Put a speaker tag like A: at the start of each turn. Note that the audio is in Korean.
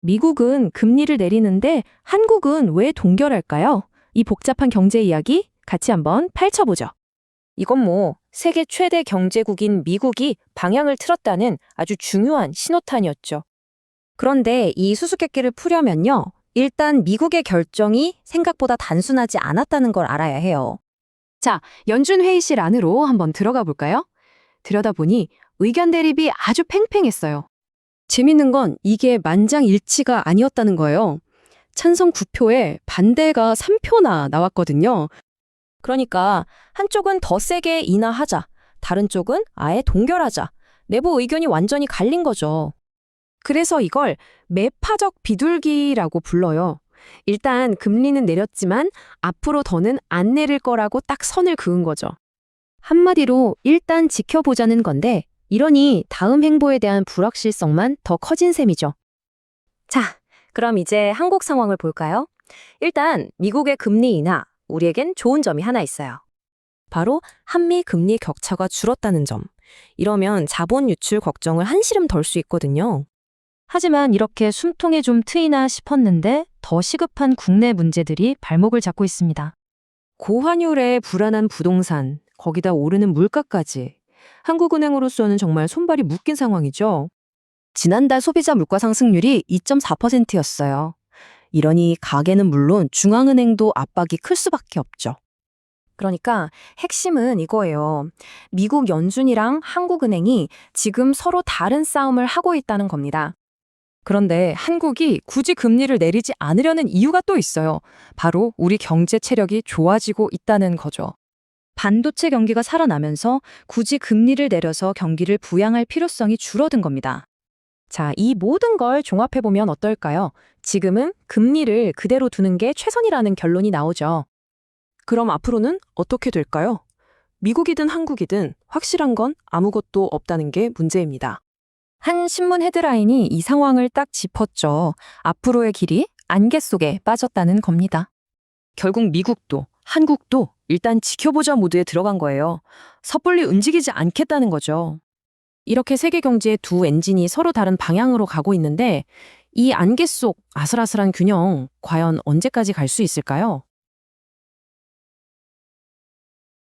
A: 미국은 금리를 내리는데 한국은 왜 동결할까요? 이 복잡한 경제 이야기 같이 한번 펼쳐보죠.
B: 이건 뭐 세계 최대 경제국인 미국이 방향을 틀었다는 아주 중요한 신호탄이었죠.
C: 그런데 이 수수께끼를 풀려면요. 일단 미국의 결정이 생각보다 단순하지 않았다는 걸 알아야 해요.
A: 연준 회의실 안으로 한번 들어가 볼까요? 들여다보니 의견 대립이 아주 팽팽했어요.
D: 재밌는 건 이게 만장일치가 아니었다는 거예요. 찬성 9표에 반대가 3표나 나왔거든요.
B: 그러니까 한쪽은 더 세게 인하하자, 다른 쪽은 아예 동결하자. 내부 의견이 완전히 갈린 거죠.
A: 그래서 이걸 매파적 비둘기라고 불러요. 일단 금리는 내렸지만 앞으로 더는 안 내릴 거라고 딱 선을 그은 거죠.
C: 한마디로 일단 지켜보자는 건데 이러니 다음 행보에 대한 불확실성만 더 커진 셈이죠.
B: 자, 그럼 이제 한국 상황을 볼까요? 일단 미국의 금리 인하, 우리에겐 좋은 점이 하나 있어요. 바로 한미 금리 격차가 줄었다는 점. 이러면 자본 유출 걱정을 한시름 덜 수 있거든요.
C: 하지만 이렇게 숨통에 좀 트이나 싶었는데 더 시급한 국내 문제들이 발목을 잡고 있습니다.
A: 고환율에 불안한 부동산, 거기다 오르는 물가까지. 한국은행으로서는 정말 손발이 묶인 상황이죠.
D: 지난달 소비자 물가 상승률이 2.4%였어요. 이러니 가계는 물론 중앙은행도 압박이 클 수밖에 없죠.
B: 그러니까 핵심은 이거예요. 미국 연준이랑 한국은행이 지금 서로 다른 싸움을 하고 있다는 겁니다.
E: 그런데 한국이 굳이 금리를 내리지 않으려는 이유가 또 있어요. 바로 우리 경제 체력이 좋아지고 있다는 거죠.
C: 반도체 경기가 살아나면서 굳이 금리를 내려서 경기를 부양할 필요성이 줄어든 겁니다.
B: 자, 이 모든 걸 종합해보면 어떨까요? 지금은 금리를 그대로 두는 게 최선이라는 결론이 나오죠.
A: 그럼 앞으로는 어떻게 될까요? 미국이든 한국이든 확실한 건 아무것도 없다는 게 문제입니다.
E: 한 신문 헤드라인이 이 상황을 딱 짚었죠. 앞으로의 길이 안개 속에 빠졌다는 겁니다.
D: 결국 미국도 한국도 일단 지켜보자 모드에 들어간 거예요. 섣불리 움직이지 않겠다는 거죠.
A: 이렇게 세계 경제의 두 엔진이 서로 다른 방향으로 가고 있는데 이 안개 속 아슬아슬한 균형 과연 언제까지 갈 수 있을까요?